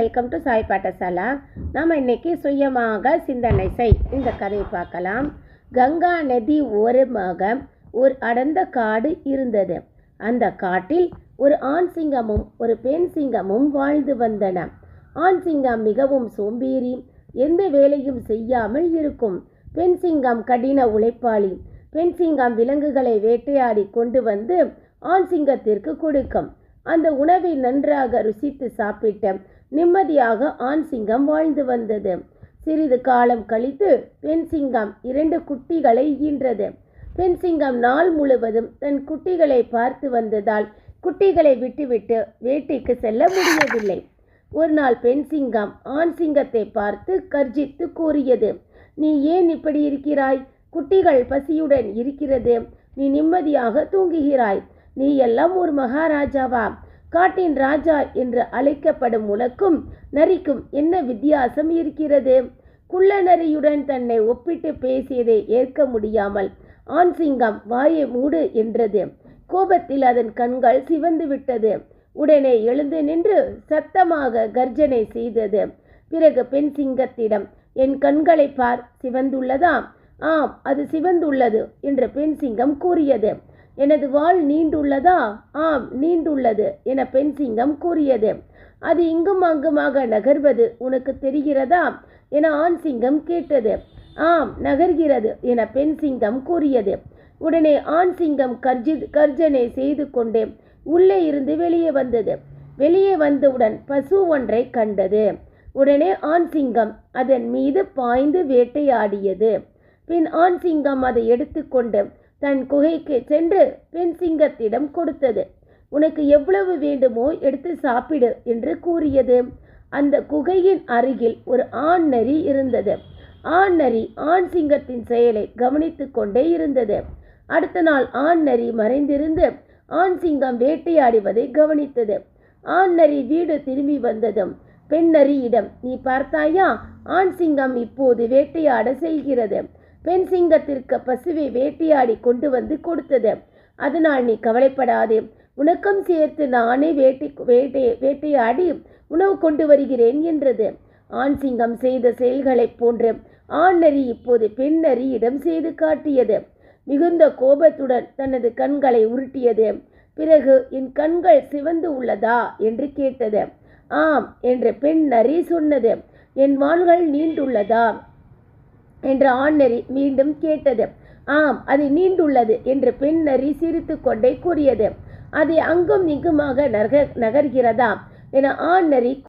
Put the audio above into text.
Welcome to Sai பாட்டசாலா நாம் இன்னைக்கு சுயமாக சிந்தனை செய். இந்த கதையை பார்க்கலாம். கங்கா நதி ஓரமாக ஒரு அடர்ந்த காடு இருந்தது. அந்த காட்டில் ஒரு ஆண் சிங்கமும் ஒரு பெண் சிங்கமும் வாழ்ந்து வந்தன. ஆண் சிங்கம் மிகவும் சோம்பேறி எந்த வேலையும் செய்யாமல் இருக்கும். பெண் சிங்கம் கடின உழைப்பாளி. பெண் சிங்கம் விலங்குகளை வேட்டையாடி கொண்டு வந்து ஆண் சிங்கத்திற்கு கொடுக்கும். அந்த உணவை நன்றாக ருசித்து சாப்பிட்ட நிம்மதியாக ஆண் சிங்கம் வாழ்ந்து வந்தது. சிறிது காலம் கழித்து பெண் சிங்கம் இரண்டு குட்டிகளை ஈன்றது. பெண் சிங்கம் நாள் முழுவதும் தன் குட்டிகளை பார்த்து வந்ததால் குட்டிகளை விட்டுவிட்டு வேட்டைக்கு செல்ல முடியவில்லை. ஒரு நாள் பெண் சிங்கம் ஆண் சிங்கத்தை பார்த்து கர்ஜித்து கூறியது நீ ஏன் இப்படி இருக்கிறாய்? குட்டிகள் பசியுடன் இருக்கிறது. நீ நிம்மதியாக தூங்குகிறாய். நீ எல்லாம் ஒரு மகாராஜாவா? காட்டின் ராஜா என்று அழைக்கப்படும் உனக்கும் நரிக்கும் என்ன வித்தியாசம் இருக்கிறது? குள்ள நரியுடன் தன்னை ஒப்பிட்டு பேசியதை ஏற்க முடியாமல் ஆண் சிங்கம் வாயை மூடு என்றது. கோபத்தில் அதன் கண்கள் சிவந்து விட்டது. உடனே எழுந்து நின்று சத்தமாக கர்ஜனை செய்தது. பிறகு பெண் சிங்கத்திடம் என் கண்களை பார் சிவந்துள்ளதா? ஆம் அது சிவந்துள்ளது என்று பெண் சிங்கம் கூறியது. எனது வாள் நீண்டுள்ளதா? ஆம் நீண்டுள்ளது என பெண் சிங்கம் கூறியது. அது இங்கும் அங்குமாக நகர்வது உனக்கு தெரிகிறதா? என ஆண் சிங்கம் கேட்டது. ஆம் நகர்கிறது என பெண் சிங்கம் கூறியது. உடனே ஆண் சிங்கம் கர்ஜி கர்ஜனை செய்து கொண்டே உள்ளே இருந்து வெளியே வந்தது. வெளியே வந்தவுடன் பசு ஒன்றை கண்டது. உடனே ஆண் சிங்கம் அதன் மீது பாய்ந்து வேட்டையாடியது. பின் ஆண் சிங்கம் அதை எடுத்துக்கொண்டு தன் குகைக்கு சென்று பெண் சிங்கத்திடம் கொடுத்தது. உனக்கு எவ்வளவு வேண்டுமோ எடுத்து சாப்பிடு என்று கூறியது. அந்த குகையின் அருகில் ஒரு ஆண் நரி இருந்தது. ஆண் நரி ஆண் சிங்கத்தின் செயலை கவனித்து கொண்டே இருந்தது. அடுத்த நாள் ஆண் நரி மறைந்திருந்து ஆண் சிங்கம் வேட்டையாடுவதை கவனித்தது. ஆண் நரி வீடு திரும்பி வந்ததும் பெண் நரியிடம் நீ பார்த்தாயா ஆண் சிங்கம் இப்போது வேட்டையாட செல்கிறது. பெண் சிங்கத்திற்கு பசுவை வேட்டையாடி கொண்டு வந்து கொடுத்தது. அதனால் நீ கவலைப்படாதே. உனக்கும் சேர்த்து நானே வேட்டை வேட்டை வேட்டையாடி உணவு கொண்டு வருகிறேன் என்றது. ஆண் சிங்கம் செய்த செயல்களைப் போன்று ஆண் நரி இப்போது பெண் நரியிடம் செய்து காட்டியது. மிகுந்த கோபத்துடன் தனது கண்களை உருட்டியது. பிறகு என் கண்கள் சிவந்து உள்ளதா என்று கேட்டது. ஆம் என்று பெண் நரி சொன்னது. என் வாள்கள் நீண்டுள்ளதா? என்று ஆண் நரி மீண்டும் கேட்டது. ஆம் அது நீண்டுள்ளது என்று பெண் நரி சிரித்து கொண்டே கூறியது. அது அங்கும் இங்குமாக நகர் நகர்கிறதா? என ஆண் நரி